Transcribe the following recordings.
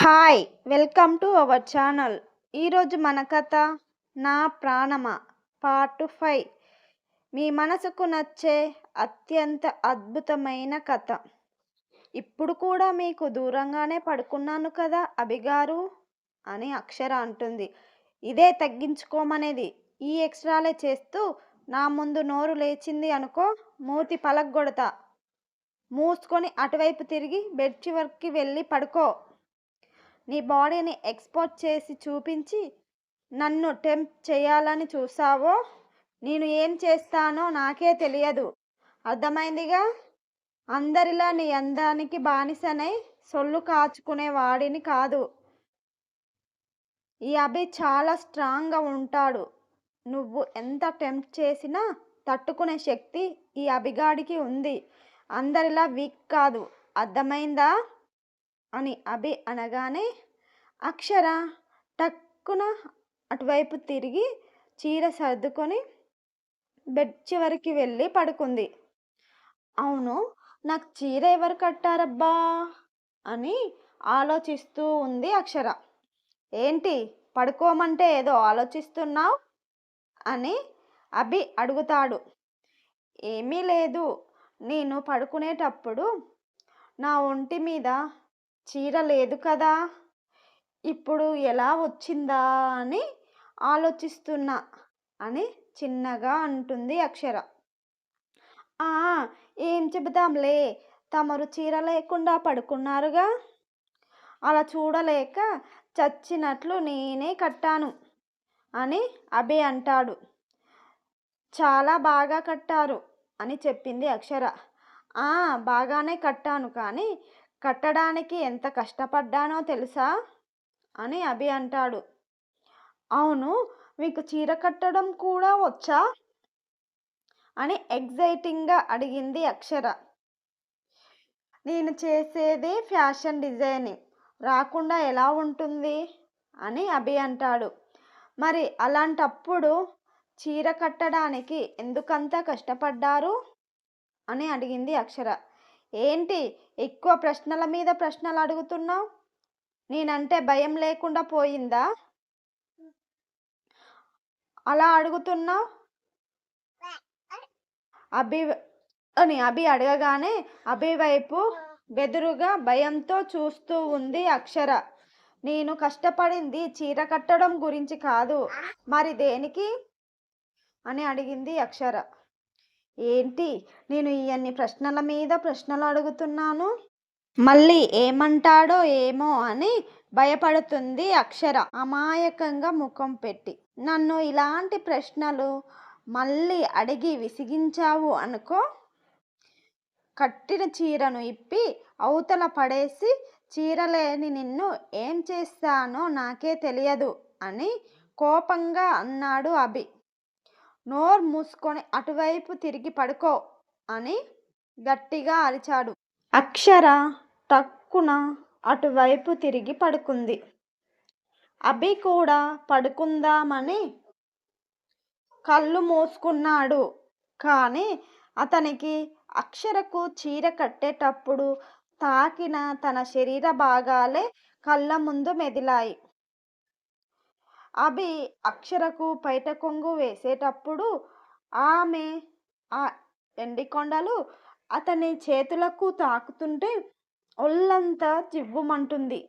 Hi welcome to our channel. ఈరోజు మన కథ నా ప్రాణమ? Part five. మీ మనసుకు నచ్చే అత్యంత అద్భుతమైన కథ. ఇప్పుడు కూడా మీకు దూరంగానే పడుకున్నాను కదా అభిగారు అని అక్షర అంటుంది. ఇదే తగ్గించుకోమనేది. ఈ ఎక్స్ట్రాలే చేస్తూ నా ముందు నోరు లేచింది అనుకో మూతి పలగొడతా మూసుకొని అటువైపు తిరిగి బెడ్ చివరికి వెళ్ళి పడుకో. నీ బాడీని ఎక్స్పోర్ట్ చేసి చూపించి నన్ను టెంప్ చేయాలని చూసావో? నేను ఏం చేస్తానో నాకే తెలియదు. అర్థమైందిగా? అందరిలా నీ అందానికి బానిసనై సొల్లు కాచుకునే వాడిని కాదు. ఈ అభి చాలా స్ట్రాంగ్గా ఉంటాడు. నువ్వు ఎంత టెంప్ట్ చేసినా తట్టుకునే శక్తి ఈ అభిగాడికి ఉంది. అందరిలా వీక్ కాదు. అర్థమైందా? అని అభి అనగానే అక్షర టక్కున అటువైపు తిరిగి చీర సర్దుకొని బెడ్ చివరికి వెళ్ళి పడుకుంది. అవును నాకు చీర ఎవరు కట్టారబ్బా? అని ఆలోచిస్తూ ఉంది అక్షర. ఏంటి పడుకోమంటే ఏదో ఆలోచిస్తున్నావు? అని అభి అడుగుతాడు. ఏమీ లేదు నేను పడుకునేటప్పుడు నా ఒంటి మీద చీర లేదు కదా? ఇప్పుడు ఎలా వచ్చిందా అని ఆలోచిస్తున్నా అని చిన్నగా అంటుంది అక్షర. ఆ ఏం చెబుతాంలే తమరు చీర లేకుండా పడుకున్నారుగా? అలా చూడలేక చచ్చినట్లు నేనే కట్టాను అని అభి అంటాడు. చాలా బాగా కట్టారు అని చెప్పింది అక్షర. ఆ బాగానే కట్టాను కానీ కట్టడానికి ఎంత కష్టపడ్డానో తెలుసా? అని అభి అంటాడు. అవును మీకు చీర కట్టడం కూడా వచ్చా? అని ఎగ్జైటింగ్గా అడిగింది అక్షర. నేను చేసేది ఫ్యాషన్ డిజైనింగ్. రాకుండా ఎలా ఉంటుంది? అని అభి అంటాడు. మరి అలాంటప్పుడు చీర కట్టడానికి ఎందుకంత కష్టపడ్డారు? అని అడిగింది అక్షర. ఏంటి ఎక్కువ ప్రశ్నల మీద ప్రశ్నలు అడుగుతున్నావు? నేనంటే భయం లేకుండా పోయిందా? అలా అడుగుతున్నావు అభి అని అభి అడగగానే అభి వైపు బెదురుగా భయంతో చూస్తూ ఉంది అక్షర. నేను కష్టపడింది చీర కట్టడం గురించి కాదు. మరి దేనికి? అని అడిగింది అక్షర. ఏంటి? నేను ఇవన్నీ ప్రశ్నల మీద ప్రశ్నలు అడుగుతున్నాను. మళ్ళీ ఏమంటాడో ఏమో అని భయపడుతుంది అక్షర. అమాయకంగా ముఖం పెట్టి నన్ను ఇలాంటి ప్రశ్నలు మళ్ళీ అడిగి విసిగించావు అనుకో? కట్టిన చీరను ఇప్పి అవతల పడేసి చీరలేని నిన్ను ఏం చేస్తానో నాకే తెలియదు అని కోపంగా అన్నాడు అభి. నోరు మూసుకొని అటువైపు తిరిగి పడుకో అని గట్టిగా అరిచాడు. అక్షర టక్కున అటువైపు తిరిగి పడుకుంది. అభి కూడా పడుకుందామని కళ్ళు మూసుకున్నాడు. కానీ అతనికి అక్షరకు చీర కట్టేటప్పుడు తాకిన తన శరీర భాగాలే కళ్ళ ముందు మెదిలాయి. అభి అక్షరకు పైట కొంగు వేసేటప్పుడు ఆమె ఆ ఎండికొండలు అతని చేతులకు తాకుతుంటే ఒళ్ళంతా చివ్వుమంటుంది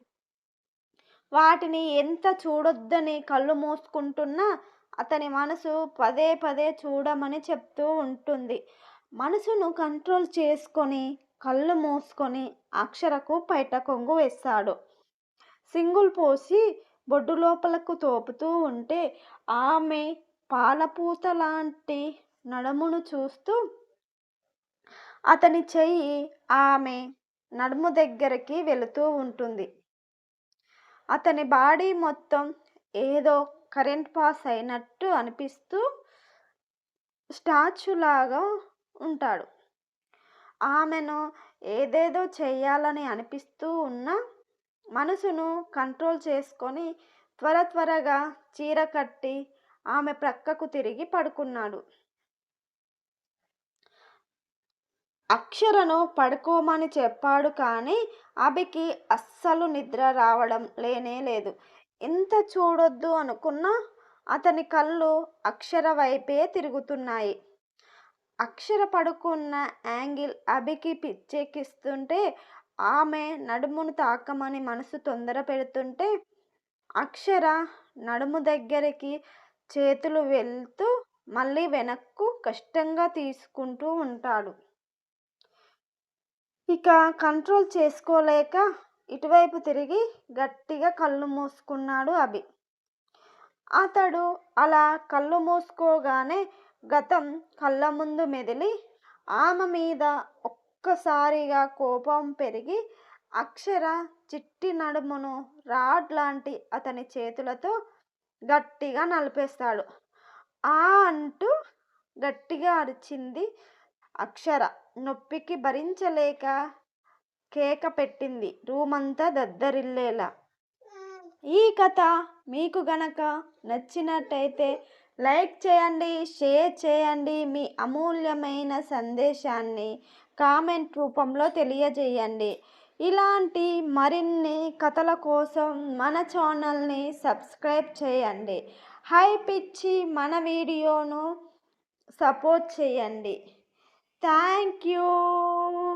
వాటిని ఎంత చూడొద్దని కళ్ళు మూసుకుంటున్నా అతని మనసు పదే పదే చూడమని చెప్తూ ఉంటుంది. మనసును కంట్రోల్ చేసుకొని కళ్ళు మూసుకొని అక్షరకు పైట కొంగు వేస్తాడు. సింగుల్ పోసి బొడ్డు లోపలకు తోపుతూ ఉంటే ఆమె పాలపూత లాంటి నడుమును చూస్తూ అతని చెయ్యి ఆమె నడుము దగ్గరికి వెళుతూ ఉంటుంది. అతని బాడీ మొత్తం ఏదో కరెంట్ పాస్ అయినట్టు అనిపిస్తూ స్టాచ్యూలాగా ఉంటాడు. ఆమెను ఏదేదో చేయాలని అనిపిస్తూ ఉన్న మనసును కంట్రోల్ చేసుకొని త్వర త్వరగా చీర కట్టి ఆమె ప్రక్కకు తిరిగి పడుకున్నాడు. అక్షరను పడుకోమని చెప్పాడు కానీ అభికి అస్సలు నిద్ర రావడం లేనే లేదు. ఎంత చూడొద్దు అనుకున్నా అతని కళ్ళు అక్షర వైపే తిరుగుతున్నాయి. అక్షర పడుకున్న యాంగిల్ అభికి పిచ్చెక్కిస్తుంటే ఆమె నడుమును తాకమని మనసు తొందర పెడుతుంటే అక్షర నడుము దగ్గరికి చేతులు వెళ్తూ మళ్ళీ వెనక్కు కష్టంగా తీసుకుంటూ ఉంటాడు. ఇక కంట్రోల్ చేసుకోలేక ఇటువైపు తిరిగి గట్టిగా కళ్ళు మూసుకున్నాడు అభి. అతడు అలా కళ్ళు మూసుకోగానే గతం కళ్ళ ముందు మెదిలి ఆమె మీద ఒక్కసారిగా కోపం పెరిగి అక్షర చిట్టి నడుమును రాడ్ లాంటి అతని చేతులతో గట్టిగా నలిపేస్తాడు. ఆ అంటూ గట్టిగా అరిచింది అక్షర నొప్పికి భరించలేక కేక పెట్టింది రూమంతా దద్దరిల్లేలా. ఈ కథ మీకు గనక నచ్చినట్టయితే లైక్ చేయండి షేర్ చేయండి మీ అమూల్యమైన సందేశాన్ని కామెంట్ రూపంలో తెలియజేయండి. ఇలాంటి మరిన్ని కథల కోసం మన ఛానల్ని సబ్స్క్రైబ్ చేయండి. హైప్ ఇచ్చి మన వీడియోను సపోర్ట్ చేయండి. Thank you.